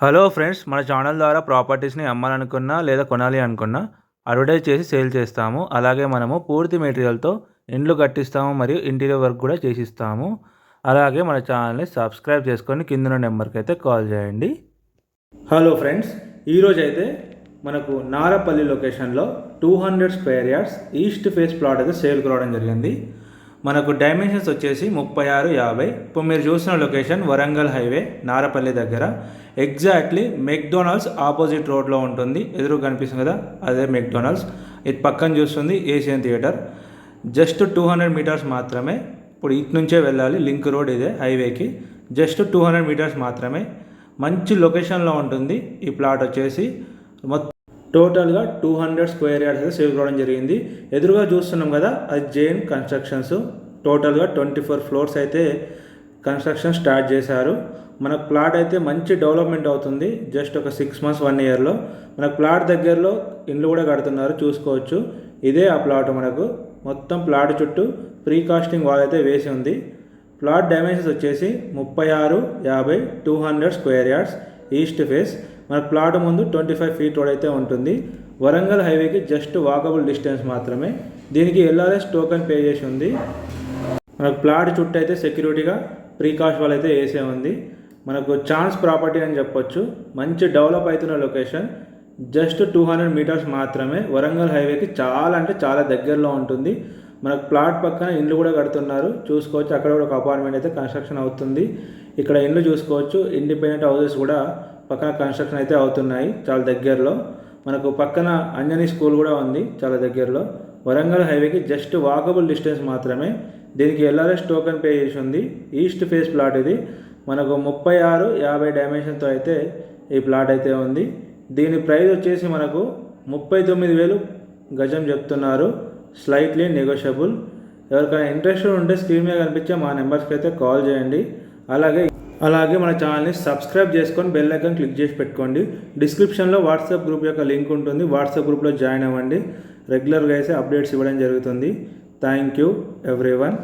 Hello friends మన channel ద్వారా ప్రాపర్టీస్ని అమ్మాలనుకున్నా లేదా కొనాలి అనుకున్నా అడ్వర్టైజ్ చేసి సేల్ చేస్తాము. అలాగే మనము పూర్తి మెటీరియల్తో ఇండ్లు కట్టిస్తాము మరియు ఇంటీరియర్ వర్క్ కూడా చేసిస్తాము. అలాగే మన ఛానల్ని సబ్స్క్రైబ్ చేసుకొని కింద నెంబర్కి అయితే కాల్ చేయండి. హలో ఫ్రెండ్స్ ఈరోజు అయితే మనకు నారపల్లి లొకేషన్లో two hundred square yards east face plot అయితే సేల్కి రావడం జరిగింది. మనకు డైమెన్షన్స్ వచ్చేసి ముప్పై ఆరు యాభై. ఇప్పుడు మీరు చూసిన లొకేషన్ వరంగల్ హైవే నారపల్లి దగ్గర. ఎగ్జాక్ట్లీ మెక్డొనాల్డ్స్ ఆపోజిట్ రోడ్లో ఉంటుంది. ఎదురు కనిపిస్తుంది కదా అదే మెక్డొనాల్డ్స్ ఇది పక్కన చూస్తుంది Asian theatre just two hundred metres మాత్రమే. ఇప్పుడు ఇటు నుంచే వెళ్ళాలి. లింక్ రోడ్ ఇదే హైవేకి జస్ట్ టూ హండ్రెడ్ మీటర్స్ మాత్రమే. మంచి లొకేషన్లో ఉంటుంది. ఈ ప్లాట్ వచ్చేసి మొత్తం టోటల్గా టూ హండ్రెడ్ స్క్వేర్ యార్డ్స్ అయితే సేల్ కావడం జరిగింది. ఎదురుగా చూస్తున్నాం కదా అది జైన్ కన్స్ట్రక్షన్స్. టోటల్గా ట్వంటీ ఫోర్ ఫ్లోర్స్ అయితే కన్స్ట్రక్షన్ స్టార్ట్ చేశారు. మన ప్లాట్ అయితే మంచి డెవలప్మెంట్ అవుతుంది జస్ట్ ఒక సిక్స్ మంత్స్ వన్ ఇయర్లో. మన ప్లాట్ దగ్గరలో ఇండ్లు కూడా కడుతున్నారు చూసుకోవచ్చు. ఇదే ఆ ప్లాట్ మనకు. మొత్తం ప్లాట్ చుట్టూ ప్రీ కాస్టింగ్ వాల్ అయితే వేసి ఉంది. ప్లాట్ డైమెన్షన్స్ వచ్చేసి ముప్పై ఆరు యాభై two hundred square yards east face. మన ప్లాట్ ముందు ట్వంటీ ఫైవ్ ఫీట్ రోడ్ అయితే ఉంటుంది. వరంగల్ హైవేకి జస్ట్ వాకబుల్ డిస్టెన్స్ మాత్రమే. దీనికి ఎల్ఆర్ఎస్ టోకెన్ పే చేసి ఉంది. మనకు ప్లాట్ చుట్టూ అయితే సెక్యూరిటీగా ప్రీకాస్ట్ వాళ్ళు అయితే వేసే ఉంది. మనకు ఛాన్స్ ప్రాపర్టీ అని చెప్పొచ్చు. మంచి డెవలప్ అవుతున్న location. Just two hundred metres మాత్రమే. వరంగల్ హైవేకి చాలా అంటే చాలా దగ్గరలో ఉంటుంది. మనకు ప్లాట్ పక్కన ఇండ్లు కూడా కడుతున్నారు. చూసుకోవచ్చు. అక్కడ కూడా ఒక అపార్ట్మెంట్ అయితే కన్స్ట్రక్షన్ అవుతుంది. ఇక్కడ ఇండ్లు చూసుకోవచ్చు. ఇండిపెండెంట్ హౌసెస్ కూడా పక్కన కన్స్ట్రక్షన్ అయితే అవుతున్నాయి చాలా దగ్గరలో. మనకు పక్కన అంజనీ స్కూల్ కూడా ఉంది చాలా దగ్గరలో. వరంగల్ హైవేకి జస్ట్ వాకబుల్ డిస్టెన్స్ మాత్రమే. దీనికి ఎల్ఆర్ఎస్ టోకెన్ పే చేసి ఉంది. ఈస్ట్ ఫేస్ ప్లాట్ ఇది. మనకు ముప్పై ఆరు యాభై డైమెన్షన్తో అయితే ఈ ప్లాట్ అయితే ఉంది. దీని ప్రైస్ వచ్చేసి మనకు ముప్పై తొమ్మిది వేలు గజం చెప్తున్నారు. స్లైట్లీ నెగోషియబుల్ ఎవరికైనా ఇంట్రెస్ట్ ఉంటే స్క్రీన్ మీద కనిపించే మా నెంబర్స్కి అయితే కాల్ చేయండి. అలాగే అలాగే మన ఛానల్ని సబ్స్క్రైబ్ చేసుకొని బెల్ ఐకాన్ క్లిక్ చేసి పెట్టుకోండి. డిస్క్రిప్షన్లో వాట్సాప్ గ్రూప్ యొక్క లింక్ ఉంటుంది. వాట్సాప్ గ్రూప్లో జాయిన్ అవ్వండి. రెగ్యులర్గా అయితే అప్డేట్స్ ఇవ్వడం జరుగుతుంది. Thank you everyone.